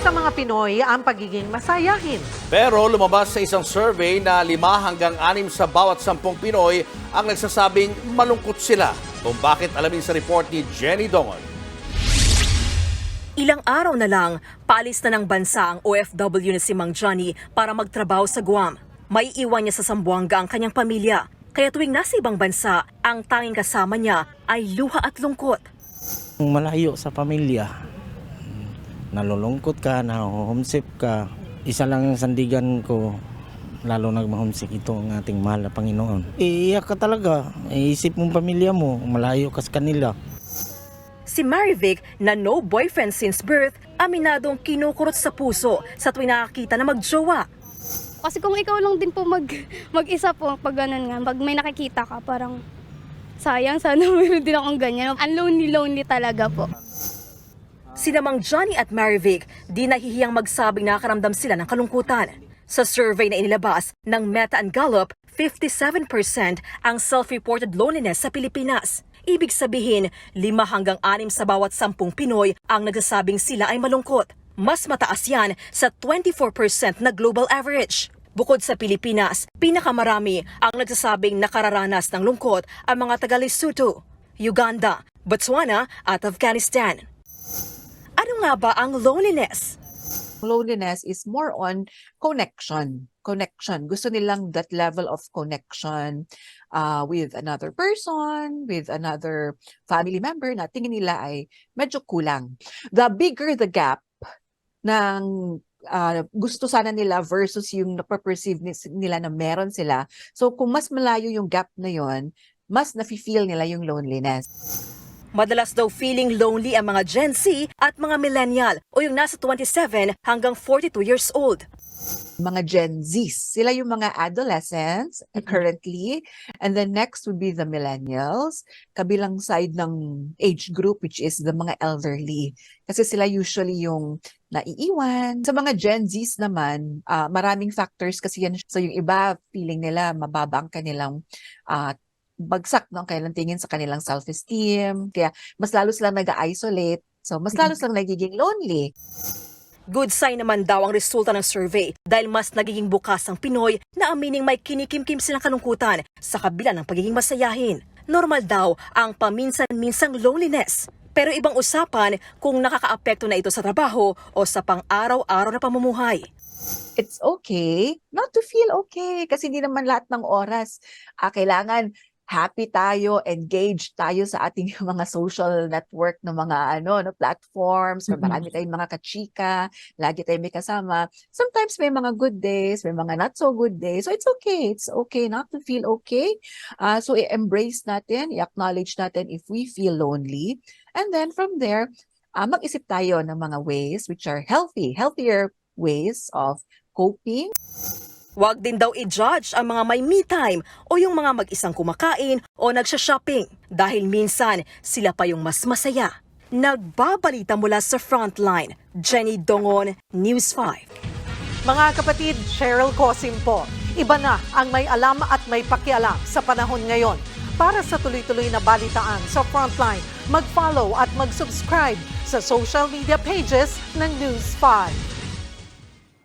sa mga Pinoy ang pagiging masayahin. Pero lumabas sa isang survey na lima hanggang anim sa bawat sampung Pinoy ang nagsasabing malungkot sila. Kung bakit alamin sa report ni Jenny Dongon. Ilang araw na lang, paalis na ng bansa ang OFW na si Mang Johnny para magtrabaho sa Guam. May iwan niya sa Sambuanga ang kanyang pamilya. Kaya tuwing nasa ibang bansa, ang tanging kasama niya ay luha at lungkot. Malayo sa pamilya, nalulungkot ka, na-homesick ka. Isa lang ang sandigan ko, lalo nag-homesick ito ang ating mahal na Panginoon. Iiyak ka talaga, iisip mong pamilya mo, malayo ka sa kanila. Si Marivic na no boyfriend since birth, aminadong kinukurot sa puso sa tuwing nakakita na magjowa. Kasi kung ikaw lang din po mag, mag-isa po, pag ganun nga, pag may nakikita ka, parang sayang, sana meron din akong ganyan. Ang lonely-lonely talaga po. Sina Mang Johnny at Marivic di nahihiyang magsabing nakakaramdam sila ng kalungkutan. Sa survey na inilabas ng Meta and Gallup, 57% ang self-reported loneliness sa Pilipinas. Ibig sabihin, lima hanggang anim sa bawat sampung Pinoy ang nagsasabing sila ay malungkot. Mas mataas yan sa 24% na global average. Bukod sa Pilipinas, pinakamarami ang nagsasabing nakararanas ng lungkot ang mga taga Lesotho, Uganda, Botswana at Afghanistan. Nga ba ang loneliness? loneliness is more on connection. Connection. Gusto nilang that level of connection uh, with another person, with another family member na tingin nila ay medyo kulang. The bigger the gap ng uh, gusto sana nila versus yung napaperceive nila na meron sila. So kung mas malayo yung gap na yon, mas nafe-feel nila yung loneliness. Madalas daw feeling lonely ang mga Gen Z at mga millennial o yung nasa 27 hanggang 42 years old. mga Gen Zs. Sila yung mga adolescents currently. And then next would be the millennials. Kabilang side ng age group which is the mga elderly. Kasi sila usually yung naiiwan. Sa mga Gen Zs naman, ah, maraming factors kasi yan. So yung iba, feeling nila mababa ang kanilang ah, bagsak no, ang kanilang tingin sa kanilang self-esteem. Kaya mas lalo silang nag-isolate. So mas lalo silang nagiging lonely. Good sign naman daw ang resulta ng survey dahil mas nagiging bukas ang Pinoy na amining may kinikimkim silang kalungkutan sa kabila ng pagiging masayahin. Normal daw ang paminsan-minsang loneliness. Pero ibang usapan kung nakakaapekto na ito sa trabaho o sa pang-araw-araw na pamumuhay. it's okay not to feel okay kasi hindi naman lahat ng oras ah, kailangan happy tayo, engaged tayo sa ating mga social network ng mga ano, no, platforms, may Mhm. marami tayong mga kachika, lagi tayong may kasama. Sometimes may mga good days, may mga not so good days. So it's okay. It's okay not to feel okay. Ah, so i-embrace natin, i-acknowledge natin if we feel lonely. And then from there, ah, mag-isip tayo ng mga ways which are healthy, healthier ways of coping. Huwag din daw i-judge ang mga may me time o yung mga mag-isang kumakain o nagsha-shopping dahil minsan sila pa yung mas masaya. Nagbabalita mula sa Frontline, Jenny Dongon, News 5. Mga kapatid, Cheryl Cosim po. Iba na ang may alam at may pakialam sa panahon ngayon. Para sa tuloy-tuloy na balitaan sa Frontline, mag-follow at mag-subscribe sa social media pages ng News 5.